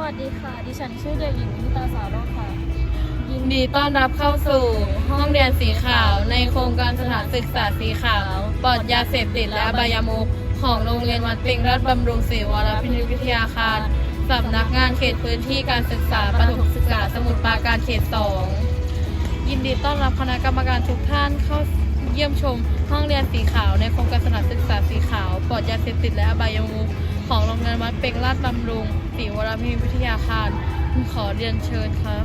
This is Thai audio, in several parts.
วัสดีค่ะ ดิฉันชื่อเด็กหญิงนิตาสาวโรจน์ค่ะยินยินดีต้อนรับเข้าสู่ห้องเรียนสีขาวในโครงการสถานศึกษาสีขาวปลอดยาเสพติดและอบายามุขของโรงเรียนวัดเปงรัฐบำรุงศรีวรพินิจวิทยาคารสำนักงานเขตพื้นที่การศึกษาประถมศึกษาสมุทรปราการเขตสองยินดีต้อนรับคณะกรรมการทุกท่านเข้าเยี่ยมชมห้องเรียนสีขาวในโครงการสถานศึกษาสีขาวปลอดยาเสพติดและอบายามุข ของโรงเรียนวัดเปงราชบำรุงศรีวรพินิจวิทยาคารขอเรียนเชิญครับ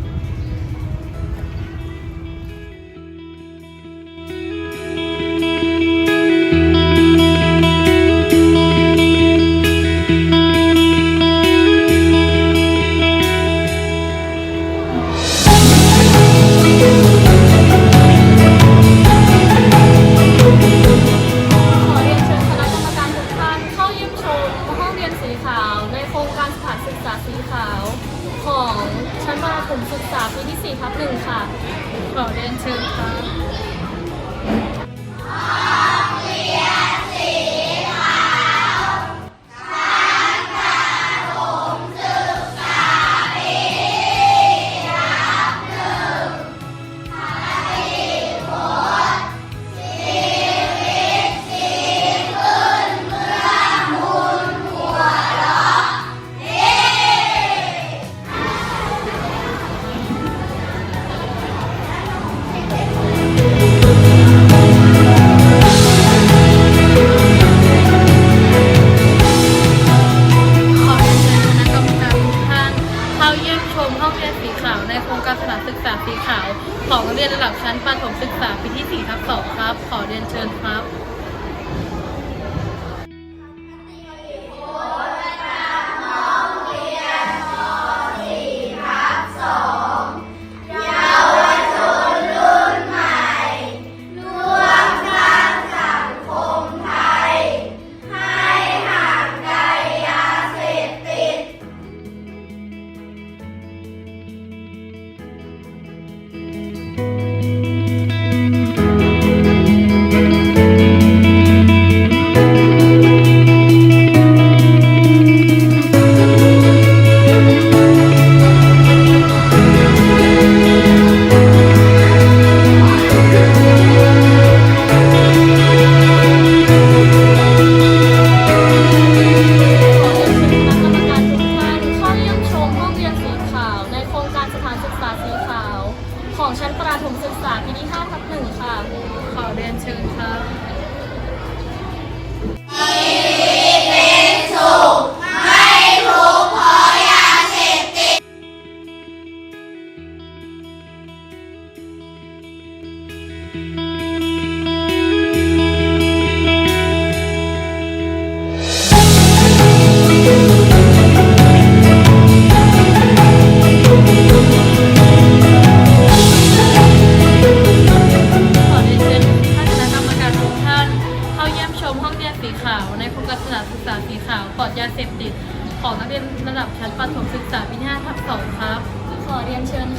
ขอเรียนเชิญครับ มศึกษาปีที่5ทับหนึ่งค่ะ ขอเรียนเชิญครับข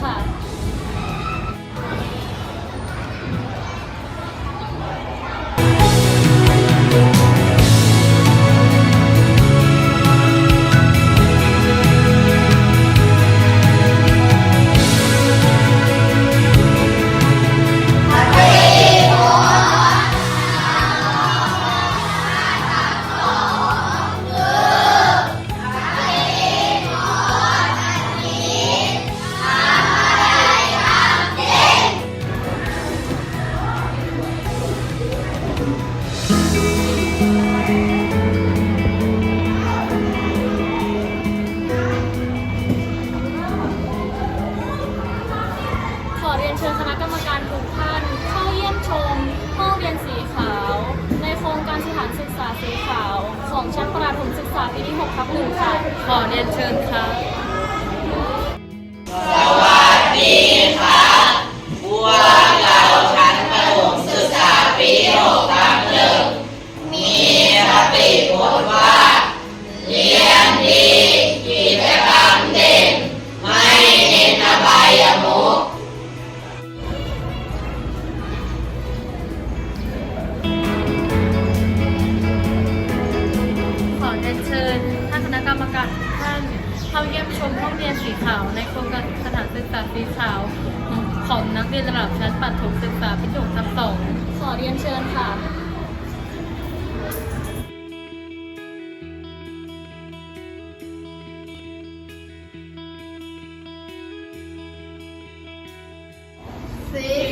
ค่ะ ขอเรียนเชิญครับ ท่านคณะกท่านเข้าเยี่ยมชมห้องเรียนสีขาวในโครงการสถานศึกษาสีขาวของนักเรียนระดับชั้นประถมศึกษาพิจทับสองขอเรียนเชิญค่ะสี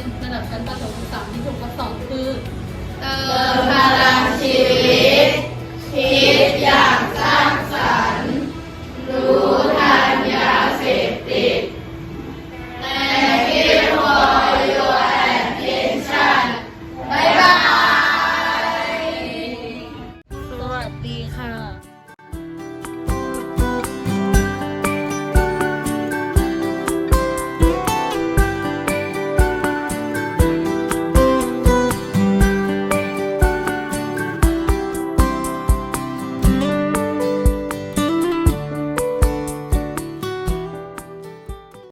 เนระดับชั้นประถมศึกษาที่ถูกทสอบคือเติมพลังชีวิต คิดอย่างสร้างสรรค์